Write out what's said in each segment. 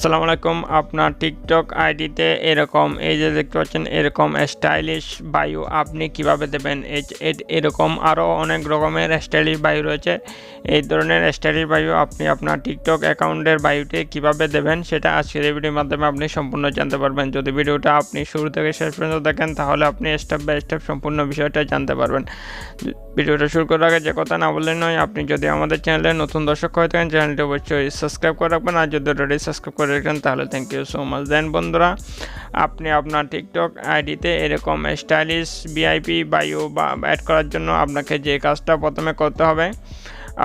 আসসালামু আলাইকুম। আপনার টিকটক আইডিতে এরকম, এই যে দেখতে পাচ্ছেন, এরকম স্টাইলিশ বায়ু আপনি কীভাবে দেবেন? এরকম আরও অনেক রকমের স্টাইলিশ বায়ু রয়েছে। এই ধরনের স্টাইলিশ বায়ু আপনি আপনার টিকটক অ্যাকাউন্টের বায়ুতে কীভাবে দেবেন, সেটা আজকের এই ভিডিওর মাধ্যমে আপনি সম্পূর্ণ জানতে পারবেন। যদি ভিডিওটা আপনি শুরু থেকে শেষ পর্যন্ত দেখেন, তাহলে আপনি স্টেপ বাই স্টেপ সম্পূর্ণ বিষয়টা জানতে পারবেন। ভিডিওটা শুরু করার আগে যে কথা না বললে নয়, আপনি যদি আমাদের চ্যানেলে নতুন দর্শক হয়ে থাকেন চ্যানেলটি অবশ্যই সাবস্ক্রাইব করে রাখবেন। আর যদি অলরেডি সাবস্ক্রাইব করে রাখেন তাহলে থ্যাংক ইউ সো মাচ দেন বন্ধুরা, আপনি আপনার টিকটক আইডিতে এরকম স্টাইলিশ ভিআইপি বায়ু বা অ্যাড করার জন্য আপনাকে যে কাজটা প্রথমে করতে হবে,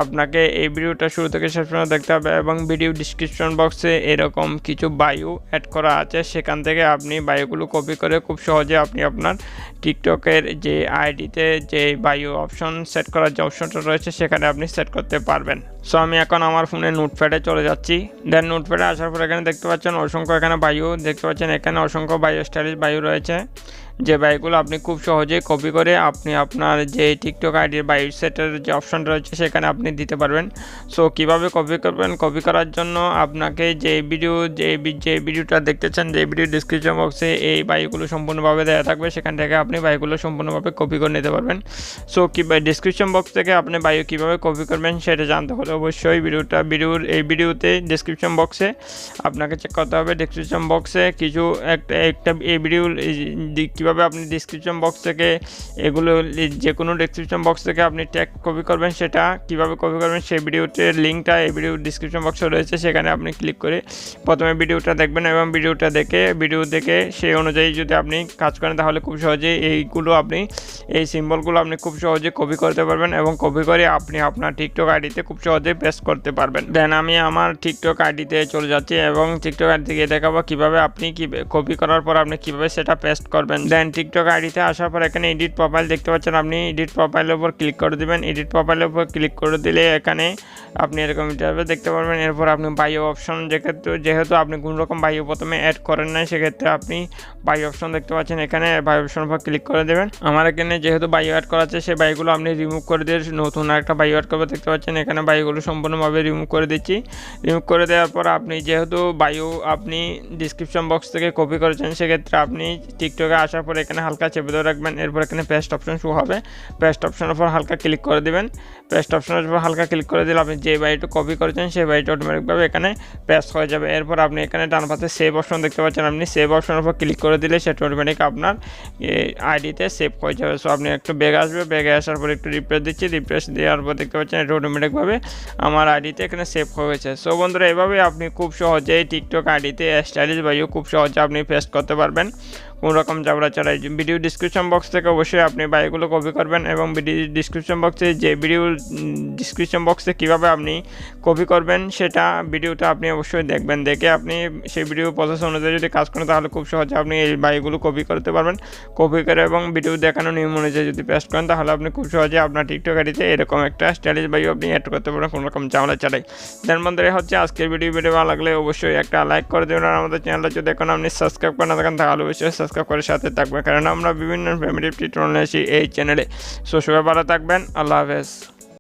আপনাকে এই ভিডিওটা শুরু থেকে শেষ পর্যন্ত দেখতে হবে এবং ভিডিও ডিসক্রিপশন বক্সে এরকম কিছু বায়ু অ্যাড করা আছে, সেখান থেকে আপনি বায়ুগুলো কপি করে খুব সহজে আপনি আপনার টিকটকের যে আইডিতে যে বায়ু অপশন সেট করার যে অপশনটা রয়েছে, সেখানে আপনি সেট করতে পারবেন। সো আমি এখন আমার ফোনে নোটপ্যাডে চলে যাচ্ছি। দেন নোটপ্যাডে আসার পর এখানে দেখতে পাচ্ছেন অসংখ্য এখানে বায়ু। দেখতে পাচ্ছেন এখানে অসংখ্য বায়ু স্টাইলিশ বায়ু রয়েছে। যে বাইকগুলো আপনি খুব সহজেই কপি করে আপনি আপনার যে টিকটক আইডির বায়ু সেটের যে অপশন রয়েছে, সেখানে আপনি দিতে পারবেন। সো কীভাবে কপি করবেন? কপি করার জন্য আপনাকে যে ভিডিও যে যে ভিডিওটা দেখতেছেন, যে ভিডিও ডিসক্রিপশন বক্সে এই বাইকগুলো সম্পূর্ণভাবে দেওয়া থাকবে। সেখান থেকে আপনি বাইকগুলো সম্পূর্ণভাবে কপি করে নিতে পারবেন। সো কি ডিসক্রিপশন বক্স থেকে আপনি বায়ু কীভাবে কপি করবেন, সেটা জানতে হলে অবশ্যই ভিডিওটা ভিডিওর, এই ভিডিওতে ডিসক্রিপশন বক্সে আপনাকে চেক করতে হবে। ডিসক্রিপশন বক্সে কিছু একটা একটা এই ভিডিও কীভাবে আপনি ডিসক্রিপশন বক্স থেকে এগুলো যে কোনো ডিসক্রিপশন বক্স থেকে আপনি ট্যাগ কপি করবেন, সেটা কীভাবে কপি করবেন, সেই ভিডিওটির লিঙ্কটা এই ভিডিও ডিসক্রিপশন বক্সে রয়েছে, সেখানে আপনি ক্লিক করে প্রথমে ভিডিওটা দেখবেন এবং ভিডিওটা দেখে ভিডিও দেখে সেই অনুযায়ী যদি আপনি কাজ করেন, তাহলে খুব সহজেই এইগুলো আপনি এই সিম্বলগুলো আপনি খুব সহজে কপি করতে পারবেন এবং কপি করে আপনি আপনার টিকটক আইডিতে খুব সহজে পেস্ট করতে পারবেন। দেন আমি আমার টিকটক আইডিতে চলে যাচ্ছি এবং টিকটক আইডি থেকে দেখাবো কীভাবে আপনি কি কপি করার পর আপনি কীভাবে সেটা পেস্ট করবেন। দেন টিকটক আইডিতে আসার পর এখানে এডিট প্রোফাইল দেখতে পাচ্ছেন। আপনি এডিট প্রোফাইলের উপর ক্লিক করে দিবেন। এডিট প্রোফাইলের উপর ক্লিক করে দিলে এখানে আপনি এরকম ইন্টারভিউ দেখতে পারবেন, এরপর আপনি বায়ো অপশন যেক্ষেত্রে, যেহেতু আপনি কোনো রকম বায়ো প্রথমে অ্যাড করেন নাই, সেক্ষেত্রে আপনি বায়ো অপশন দেখতে পাচ্ছেন এখানে বায়ো অপশন উপর ক্লিক করে দেবেন। আমার এখানে যেহেতু বায়ো অ্যাড করা আছে, সেই বায়োগুলো আপনি রিমুভ করে দিয়ে নতুন একটা বায়ো অ্যাড করবে দেখতে পাচ্ছেন। এখানে বায়োগুলো সম্পূর্ণভাবে রিমুভ করে দিচ্ছি। রিমুভ করে দেওয়ার পর আপনি যেহেতু বায়ো আপনি ডিসক্রিপশন বক্স থেকে কপি করেছেন, সেক্ষেত্রে আপনি টিকটকে আসার পর এখানে হালকা চেপে ধরে রাখবেন। এরপর এখানে পেস্ট অপশন শো হবে। পেস্ট অপশনের উপর হালকা ক্লিক করে দেবেন। পেস্ট অপশনের উপর হালকা ক্লিক করে দিলে আপনি যে বাড়িটা কপি করেছেন, সেই বাড়িটা অটোমেটিকভাবে এখানে পেস্ট হয়ে যাবে। এরপর আপনি এখানে ডান পাশে সেভ অপশন দেখতে পাচ্ছেন আপনি। সেভ অপশনের উপর ক্লিক করে দিলে সেটা অটোমেটিক আপনার আইডিতে সেভ হয়ে যাবে। সো আপনি একটু বেগে আসবে। বেগে আসার পর একটু রিপ্রেস দিচ্ছি। রিপ্রেস দেওয়ার পর দেখতে পাচ্ছেন এটা অটোমেটিকভাবে আমার আইডিতে এখানে সেভ হয়ে গেছে। সো বন্ধুরা, এভাবে আপনি খুব সহজেই টিকটক আইডিতে স্টাইলিশ বায়ু খুব সহজে আপনি পেস্ট করতে পারবেন। কোনো রকম চাবড়া চড়াই ভিডিও ডিসক্রিপশন বক্স থেকে অবশ্যই আপনি বাইকগুলো কপি করবেন এবং ভিডিও ডিসক্রিপশন বক্সে যে ভিডিও ডিসক্রিপশন বক্সে কীভাবে আপনি কপি করবেন সেটা ভিডিওটা আপনি অবশ্যই দেখবেন। দেখে আপনি সেই ভিডিও প্রসেস অনুযায়ী যদি কাজ করেন তাহলে খুব সহজে আপনি এই বাইকগুলো কপি করতে পারবেন। কপি করে এবং ভিডিও দেখানো নিয়ম অনুযায়ী যদি পেস্ট করেন তাহলে আপনি খুব সহজে আপনার টিকটক আইডিতে এরকম একটা স্টাইলিশ বাইক আপনি অ্যাড করতে পারবেন কোনো রকম চামড়া চালাই দেন বন্ধুরা হচ্ছে আজকের ভিডিও ভিডিও ভালো লাগলে অবশ্যই একটা লাইক করে দেবেন। আর আমাদের চ্যানেলটা যদি এখন আপনি সাবস্ক্রাইব করে না থাকেন তাহলে অবশ্যই সাবস্ক্রাইব করে সাথে থাকবেন। কারণ আমরা বিভিন্ন ফ্যামিলি টিউটোরিয়াল আসি এই চ্যানেলে সো সবাই ভালো থাকবেন। আল্লাহ হাফেজ।